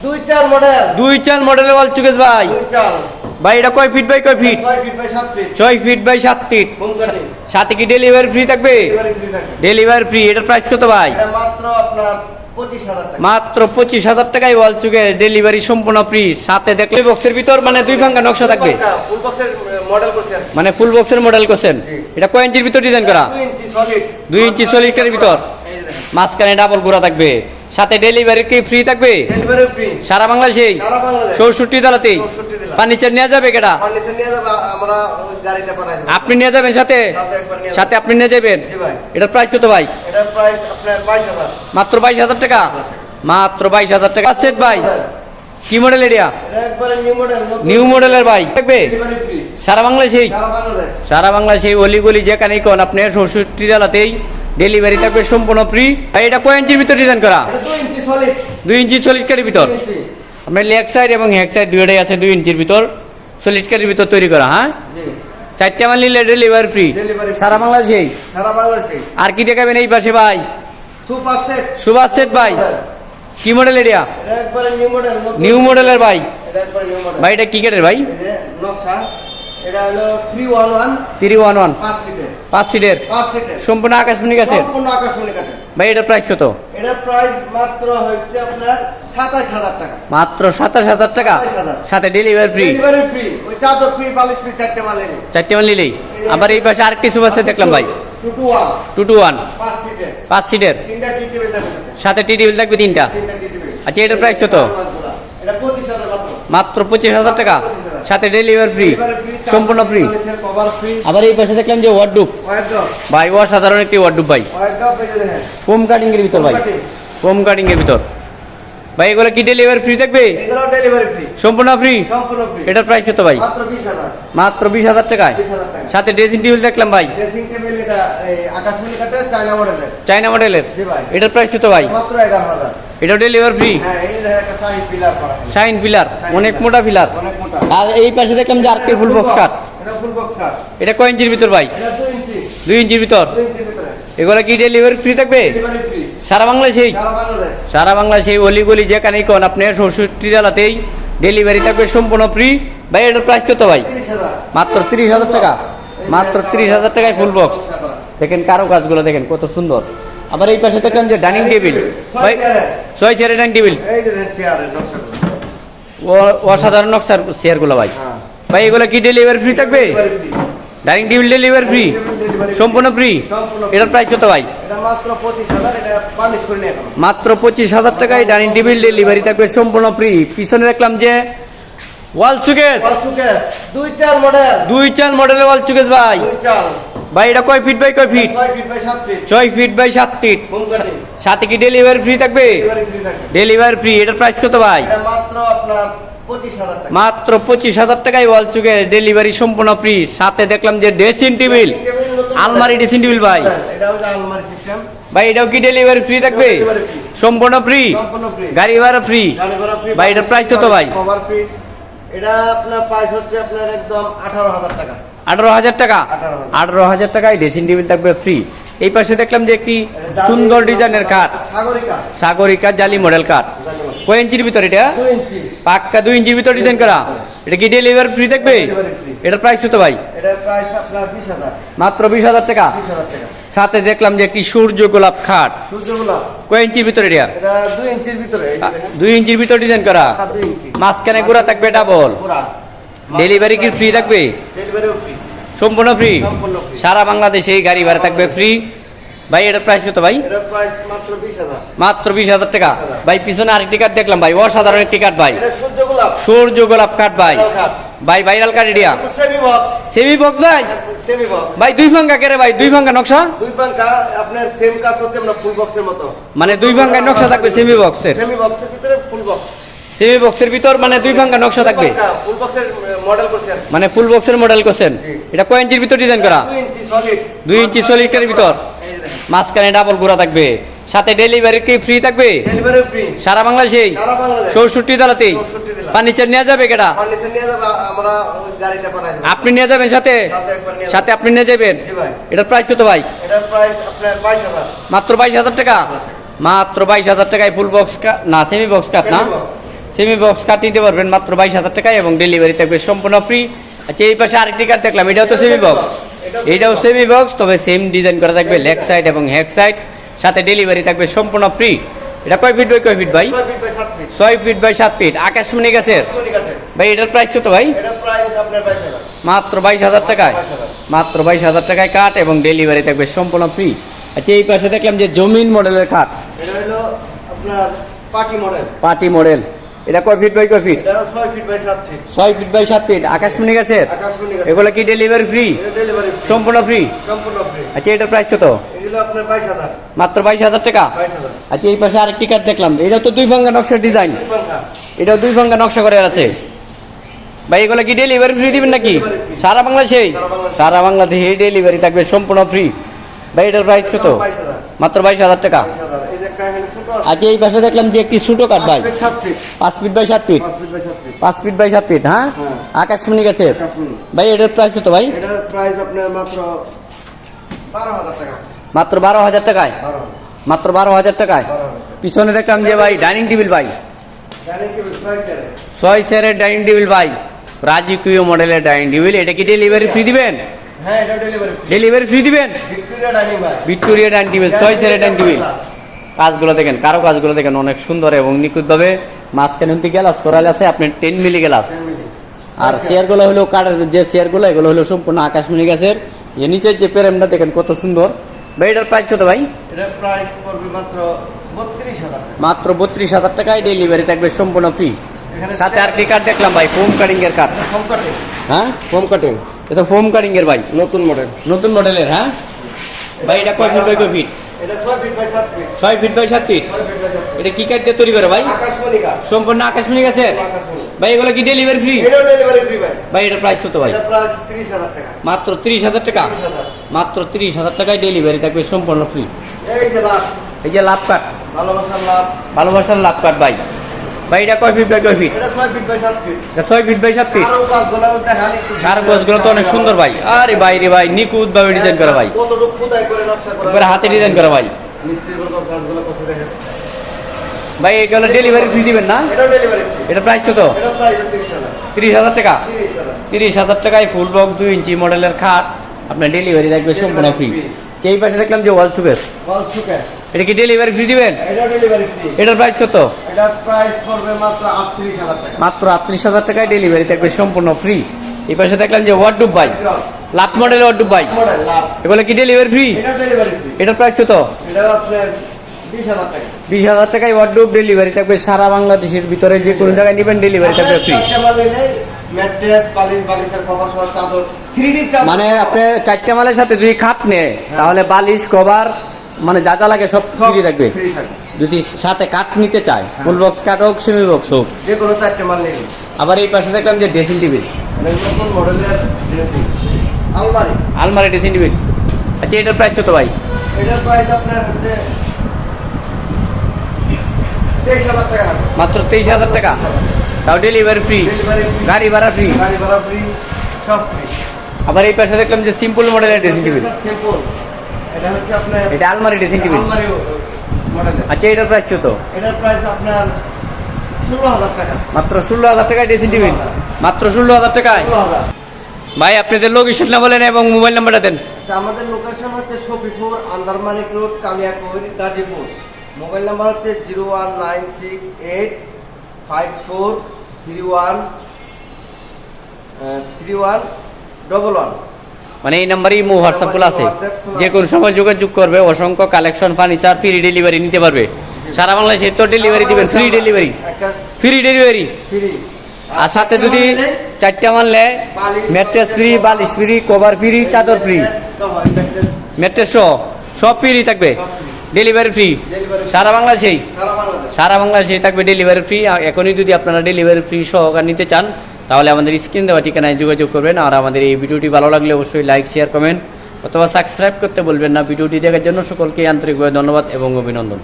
দুই চার মডেল দুই চাল মডেলের ওয়াল চুকেস ভাই। দুই ভাই এটা কয় ফিট বাই কয় ফিট ছয় ফিট বাই সাত ফিট। সাথে কি ডেলিভারি ফ্রি থাকবে? ডেলিভারি ফ্রি এটার প্রাইস কত ভাই? মাত্র পঁচিশ হাজার টাকায় ওয়াল চুকে ডেলিভারি সম্পূর্ণ ফ্রি সাথে দেখলে বক্সের ভিতর মানে দুই ভাঙ্গা নকশা থাকবে। মানে ফুল বক্সের মডেল করছেন। এটা কয় ইঞ্চির ভিতর ডিজাইন করা? দুই ইঞ্চি সলিডের ভিতর। মাঝখানে ডাবল গোড়া থাকবে। সাথে ডেলিভারি কি ফ্রি থাকবে? সারা বাংলাদেশ? চৌষট্টি জেলাতেই? 64 ফার্নিচার যাবে কেটা নিয়ে যাবে দেবো। আপনি নিয়ে যাবেন সাথে? সাথে আপনি নিয়ে যাবেন? এটার প্রাইস কত ভাই? মাত্র বাইশ হাজার টাকা? মাত্র বাইশ হাজার টাকা। সেট ভাই? কি model area? New model new মডেলের ভাই। থাকবে? সারা বাংলাদেশেই? সারা বাংলাদেশ। সারা বাংলাদেশে অলিগলি যেখানেই কোন আপনি ষষ্ঠী জেলাতেই ডেলিভারি থাকবে সম্পূর্ণ ফ্রি ভাই এটা কয় ইঞ্চির ভিতর ডিজাইন করা? দুই ইঞ্চি চল্লিশ কারির ভিতর? আপনার লেগ সাইড এবং হেড সাইড দুইটাই আছে দুই ইঞ্চির ভিতর। চল্লিশ কারির ভিতর তৈরি করা হ্যাঁ? চারটে মাল নিলে ডেলিভারি ফ্রি সারা বাংলাদেশেই? সারা বাংলাদেশে আর কি দেখাবেন এই পাশে ভাই? সুপার সেট সুভাষ সেট ভাই। কি মডেল এরিয়া এটা নিউ মডেল মডেলের ভাই। এটা একবারে নিউ মডেল ভাই এটা কি কেটের ভাই? নকশা। এটা হলো সিটের সম্পূর্ণ আকাশমণি আছে সম্পূর্ণ আকাশমণি কাঠের। ভাই এটার প্রাইস কত? এটার প্রাইস মাত্র হচ্ছে আপনার হাজার টাকা। মাত্র সাথে ডেলিভারি ফ্রি ডেলিভারি ফ্রি ওই চাদর ফ্রি বালিশ ফ্রি চারটে মাল এনে চারটে মাল নিলেই? আবার এই পাশে আরেকটি সুভাষে দেখলাম ভাই। Two two one two two one পাঁচ সিটের পাঁচ সিটের তিনটা টি টেবিল থাকবে সাথে। টি টেবিল থাকবে তিনটা? তিনটা টি টেবিল আচ্ছা এটার প্রাইস কত? এটা মাত্র। পঁচিশ হাজার টাকা? সাথে ডেলিভারি ফ্রি সম্পূর্ণ ফ্রি আবার এই পাশে দেখলাম যে ওয়ার্ডুপ ভাই সাধারণ একটি ওয়ার্ডুপ ভাই। ফোম কাটিং এর ভিতর ভাই। ফোম কাটিং এর ভিতর। ভাই এগুলো কি ডেলিভারি ফ্রি থাকবে? এগুলো ডেলিভারি ফ্রি সম্পূর্ণ ফ্রি সম্পূর্ণ ফ্রি এটার প্রাইস কত ভাই? মাত্র বিশ হাজার। মাত্র টাকায়? সাথে ড্রেসিং টেবিল দেখলাম ভাই। ড্রেসিং টেবিল এটা আকাশমণি কাঠের চায়না মডেলের চাইনা মডেলের জি ভাই। এটার প্রাইস কত ভাই? মাত্র এগারো হাজার। এটা ডেলিভারি ফ্রি হ্যাঁ এই একটা সাইড পিলার করা অনেক মোটা পিলার অনেক মোটা। আর এই পাশে দেখলাম যে আরেকটি ফুল বক্স কাট এটা ফুল বক্স কাট এটা কয় ইঞ্চির ভিতর ভাই? এটা দুই ইঞ্চি। দুই ইঞ্চির ভিতর? ইঞ্চির ভিতরে। এগুলো কি ডেলিভারি ফ্রি থাকবে? ডেলিভারি ফ্রি সারা বাংলাদেশেই সারা বাংলাদেশ। অলিগলি যেখানেই কোন আপনি ষষ্ঠী জেলাতেই ডেলিভারি থাকবে সম্পূর্ণ ফ্রি ভাই এটার প্রাইস কত ভাই? মাত্র তিরিশ হাজার টাকা? মাত্র তিরিশ হাজার টাকায় ফুল বক্স দেখেন কারও কাজগুলো দেখেন কত সুন্দর। আবার এই পাশে দেখলাম যে ডাইনিং টেবিল ভাই ছয় চেয়ারের ডাইনিং টেবিল অসাধারণ নকশার চেয়ারগুলো ভাই। হ্যাঁ। ভাই এগুলো কি ডেলিভারি ফ্রি থাকবে? ডাইনিং টেবিল ডেলিভারি ফ্রি সম্পূর্ণ ফ্রি। এটার প্রাইস কত ভাই? মাত্র পঁচিশ হাজার টাকায় ডাইনিং টেবিল ডেলিভারি থাকবে সম্পূর্ণ ফ্রি পিছনে দেখলাম যে ওয়াল সুকেস দুই চার মডেল দুই চার মডেলের ওয়াল সুকেস ভাই। ভাই এটা কয় ফিট বাই কয় ফিট ছয় ফিট বাই সাত ফিট। সাথে কি ডেলিভারি ফ্রি থাকবে? ডেলিভারি ফ্রি এটার প্রাইস কত ভাই? মাত্র পঁচিশ হাজার মাত্র পঁচিশ হাজার টাকায় ওয়াল চুকে ডেলিভারি সম্পূর্ণ ফ্রি সাথে দেখলাম যে ড্রেসিং টেবিল আলমারি ড্রেসিং টেবিল ভাই। হ্যাঁ, এটা হচ্ছে আলমারি সিস্টেম ভাই এটাও কি ডেলিভারি ফ্রি থাকবে? সম্পূর্ণ ফ্রি সম্পূর্ণ ফ্রি গাড়ি ভাড়া ফ্রি গাড়ি ভাড়া ফ্রি ভাই, এটার price কত ভাই? কভার ফ্রি এটা আপনার প্রাইস হচ্ছে আপনার একদম আঠারো হাজার টাকা। আঠারো হাজার টাকা? আঠারো হাজার। টাকায় ড্রেসিং টেবিল থাকবে ফ্রি এই পাশে দেখলাম যে একটি সুন্দর ডিজাইনের কাঠ সাগরিকা সাগরিকা জালি মডেল কাঠ কয় ইঞ্চির ভিতর এটা? পাক্কা দুই ইঞ্চির ভিতর ডিজাইন করা? এটা কি ডেলিভারি ফ্রি থাকবে। এটার প্রাইস কত ভাই? এটার প্রাইস আপনার বিশ হাজার। মাত্র বিশ হাজার টাকা? বিশ হাজার টাকা। সাথে দেখলাম যে একটি সূর্য গোলাপ খাট। সূর্যগুলো কয় ইঞ্চির ভিতরে এটা? এটা দুই ইঞ্চির ভিতরে। এই যে দেখেন। ইঞ্চির ভিতর ডিজাইন করা? পাকা দুই ইঞ্চি। মাঝখানে গোড়া থাকবে ডাবল পুরা ডেলিভারি কি ফ্রি থাকবে? ডেলিভারিও ফ্রি সম্পূর্ণ ফ্রি সম্পূর্ণ সারা বাংলাদেশে এই গাড়ি ভাড়া থাকবে ফ্রি ভাই এটার প্রাইস কত ভাই? মাত্র বিশ হাজার। টাকা। ভাই পিছনে আরেকটি কাঠ দেখলাম ভাই। অসাধারণ একটি কাঠ ভাই। সূর্যগুলো সূর্য গোলাপ কাঠ ভাই। ভাই ভাইরাল কাঠ area semi box semi box ভাই? সেমি বক্স ভাই দুই ভাঙ্গা কেরে ভাই? দুই ভাঙ্গা নকশা? দুই পাঙ্কা আপনার সেম কাজ করছে আমরা ফুল বক্সের মতো। মানে দুই ভাঙ্গায় নকশা থাকবে সেমি বক্সের সেমি বক্সের ভিতরে ফুল বক্স সেমি বক্সের ভিতর মানে দুই ভাঙ্গা নকশা থাকবে? ফুল বক্সের মডেল করছে আর কি। মানে ফুল বক্সের মডেল করছেন? এটা কয় ইঞ্চির ভিতর ডিজাইন করা? দুই ইঞ্চি সলিড দুই ইঞ্চি সলিডের ভিতর। এই যে। মাঝখানে ডাবল গোড়া থাকবে। সাথে ডেলিভারি কি ফ্রি থাকবে? ডেলিভারি ফ্রি সারা বাংলাদেশ? চৌষট্টি জেলাতেই 64 জেলা। ফার্নিচার নেওয়া যাবে কেটা ফার্নিচার নিয়ে যাবে আমরা গাড়িতে পাঠাই দেবো। আপনি নিয়ে যাবেন সাথে? সাথে একবার নিয়ে সাথে আপনি নিয়ে যাবেন? জি ভাই। এটার প্রাইস কত ভাই? এটার প্রাইস আপনার বাইশ হাজার। মাত্র বাইশ হাজার টাকা? মাত্র বাইশ হাজার টাকায় ফুল বক্স না সেমি বক্স কাপ না? সেমি বক্স কাট নিতে পারবেন মাত্র বাইশ হাজার টাকায় এবং ডেলিভারি থাকবে সম্পূর্ণ ফ্রি আচ্ছা এই পাশে আরেকটি কার্ড দেখলাম এটাও তো সেমি বক্স এটাও সেমি বক্স তবে সেম ডিজাইন করা থাকবে লেগ সাইড এবং হ্যাক সাইড সাথে ডেলিভারি থাকবে সম্পূর্ণ ফ্রি এটা কয় ফিট বাই কয় ফিট ভাই? ছয় ফিট বাই সাত ফিট আকাশমণি গাছের ভাই এটার প্রাইস কত ভাই? মাত্র বাইশ হাজার টাকায়? মাত্র বাইশ হাজার টাকায় কাট এবং ডেলিভারি থাকবে সম্পূর্ণ ফ্রি আচ্ছা এই পাশে দেখলাম যে জমিন মডেলের কাঠ এটা হলো আপনার পার্টি মডেল পার্টি মডেল এটা কয় ফিট বাই কয় ফিট ছয় ফিট বাই সাত ফিট আকাশমণি গাছের এগুলো কি ডেলিভারি ফ্রি সম্পূর্ণ ফ্রি আচ্ছা এটার প্রাইস কত? মাত্র বাইশ হাজার টাকা? আচ্ছা এই পাশে আরেকটি কাঠ দেখলাম। এটা তো দুই ভাঙ্গা নকশার ডিজাইন এটাও দুই ভাঙ্গা নকশা করে আছে। ভাই এগুলো কি ডেলিভারি ফ্রি দিবেন নাকি? সারা বাংলাদেশে সারা বাংলাদেশে। সারা বাংলাদেশে ডেলিভারি থাকবে সম্পূর্ণ ফ্রি ভাই এটার প্রাইস কত? মাত্র বাইশ হাজার টাকা? এই আছে। আচ্ছা এই পাশে দেখলাম যে একটি ছোট কাঠ ভাই। পাঁচ ফিট বাই সাত ফিট পাঁচ ফিট বাই সাত ফিট হ্যাঁ? হ্যাঁ। আকাশমণি আকাশমণি। ভাই এটার প্রাইস কত ভাই? প্রাইস আপনার মাত্র বারো হাজার টাকা। মাত্র বারো হাজার টাকায়? মাত্র বারো হাজার টাকায়? পিছনে দেখলাম যে ভাই ডাইনিং টেবিল ভাই। ছয় চেয়ারের ডাইনিং টেবিল ভাই। রাজকীয় মডেলের ডাইনিং টেবিল এটা কি ডেলিভারি ফ্রি দিবেন? ডেলিভারি ডেলিভারি ফ্রি দিবেন? ভিক্টোরিয়া ডাইনিং টেবিল ছয় চেয়ারের ডাইনিং টেবিল কাজগুলো দেখেন কারও কাজগুলো দেখেন অনেক সুন্দর এবং নিখুঁতভাবে মাঝখানে অন্তি গ্লাস করাল আছে আপনি টেন মিলি গ্লাস আর চেয়ারগুলো হলো কাঠের যে চেয়ারগুলো এগুলো হলো সম্পূর্ণ আকাশমণি গাছের। এর নিচের যে প্রেমটা দেখেন কত সুন্দর। ভাই এটার প্রাইস কত ভাই? এটার প্রাইস পড়বে মাত্র বত্রিশ হাজার মাত্র বত্রিশ হাজার টাকায় ডেলিভারি থাকবে সম্পূর্ণ ফ্রি সাথে আর কি কাঠ দেখলাম ভাই? ফোম কাটিং এর কাঠ হ্যাঁ? ফোম কাটিং এটা ফোম কাটিং এর ভাই নতুন মডেল নতুন মডেলের হ্যাঁ? ভাই এটা কয় ফিট বাই কয় ফিট এটা ছয় ফিট বাই সাত ফিট ছয় ফিট বাই সাত ফিট এটা কি কাঠ দিয়ে তৈরি করে ভাই? আকাশমণি সম্পূর্ণ আকাশমণি আকাশমণি। ভাই এগুলো কি ডেলিভারি ফ্রি এটাও ডেলিভারি ফ্রি ভাই। ভাই এটা প্রাইস কত ভাই? এটা প্রাইস ত্রিশ হাজার টাকা। মাত্র ত্রিশ হাজার টাকা? মাত্র ত্রিশ হাজার টাকায় ডেলিভারি থাকবে সম্পূর্ণ ফ্রি এই যে লাস্ট এই যে লাভ কাঠ ভালোবাসার লাভ ভালোবাসার লাভ কাঠ ভাই। ভাই এটা কয় ফিট বাই কয় ফিট? ছয় ফিট বাই সাত ফিট। আরও গোছগুলো তো অনেক সুন্দর ভাই। আরে ভাই রে ভাই নিখুঁত ভাবে ডিজাইন করা ভাই। এবার হাতে ডিজাইন করা ভাই। ভাই এগুলো ডেলিভারি ফ্রি দিবেন না? এটা প্রাইস কত? এটা প্রাইস তিরিশ হাজার। টাকা? তিরিশ হাজার। টাকায় ফুল বক্স দুই ইঞ্চি মডেলের খাট আপনার ডেলিভারি থাকবে সম্পূর্ণ ফ্রি এই পাশে দেখলাম যে ওয়াল সুপের বল সুকে এটা কি ডেলিভারি ফ্রি দিবেন? এটার প্রাইস কত? মাত্র আটত্রিশ হাজার টাকায় ডেলিভারি থাকবে সম্পূর্ণ ফ্রি এই পাশে দেখলাম যে ওয়ার্ডুব ভাই লাট মডেল মডেল লাভ এগুলো কি ডেলিভারি ফ্রি এটার প্রাইস কত? বিশ হাজার টাকায় ওয়ার্ডুব ডেলিভারি থাকবে। সারা বাংলাদেশের ভিতরে যে কোনো জায়গায় নেবেন ডেলিভারি থাকবে ফ্রি মানে আপনি চারটে মালের সাথে যদি খাট নেয় তাহলে বালিশ কভার মানে যা যা লাগে সব ফ্রি থাকবে। যদি সাথে কাঠ নিতে চায় ফুল বক্স কাঠ হোক সেমি বক্স হোক। যে কোনো চারটে মাল নেবে আবার এই পাশে দেখলাম যে ড্রেসিং টেবিল নতুন মডেলের ড্রেসিং আলমারি। আলমারি ড্রেসিং টেবিল আচ্ছা এটার প্রাইস কত ভাই? এটার প্রাইস আপনার হচ্ছে। মাত্র তেইশ হাজার টাকা? তাও ডেলিভারি ফ্রি গাড়ি ভাড়া ফ্রি গাড়ি ভাড়া ফ্রি সব ফ্রি আবার এই পাশে দেখলাম যে সিম্পল মডেলের ড্রেসিং টেবিল সিম্পল এটা হচ্ছে আপনার এটা আলমারি ড্রেসিং টেবিল আলমারি মডেলের আচ্ছা এটার প্রাইস কত? এটার প্রাইস আপনার ষোলো হাজার টাকা। মাত্র ষোলো হাজার টাকায় ড্রেসিং টেবিল মাত্র ষোলো হাজার টাকায়? ভাই আপনাদের লোকেশন না বলেন এবং মোবাইল নাম্বারটা দেন। আমাদের লোকেশন হচ্ছে Shafipur Andarmanik road Kaliakair Gazipur. Mobile number হচ্ছে zero one nine six eight five four three one three one double one. মানে এই নাম্বারই মো হোয়াটসঅ্যাপ খোলা আছে। যে কোনো সময় যোগাযোগ করবে, অসংখ্য কালেকশন ফার্নিচার ফ্রি ডেলিভারি নিতে পারবে। সারা বাংলাদেশে তো ডেলিভারি দিবেন ফ্রি ডেলিভারি ফ্রি ডেলিভারি আর সাথে যদি চারটা মানলে ম্যাট্রেস ফ্রি বালিশ ফ্রি কভার ফ্রি চাদর ফ্রি ম্যাট্রেস সহ, সব ফ্রি থাকবে। ডেলিভারি ফ্রি সারা বাংলাদেশেই। সারা বাংলাদেশেই থাকবে ডেলিভারি ফ্রি এখনই যদি আপনারা ডেলিভারি ফ্রি সহকার নিতে চান তাহলে আমাদের স্ক্রিন দেওয়া ঠিকানায় যোগাযোগ করবেন। আর আমাদের এই ভিডিওটি ভালো লাগলে অবশ্যই লাইক শেয়ার কমেন্ট অথবা সাবস্ক্রাইব করতে বলবেন না। ভিডিওটি দেখার জন্য সকলকে আন্তরিকভাবে ধন্যবাদ এবং অভিনন্দন।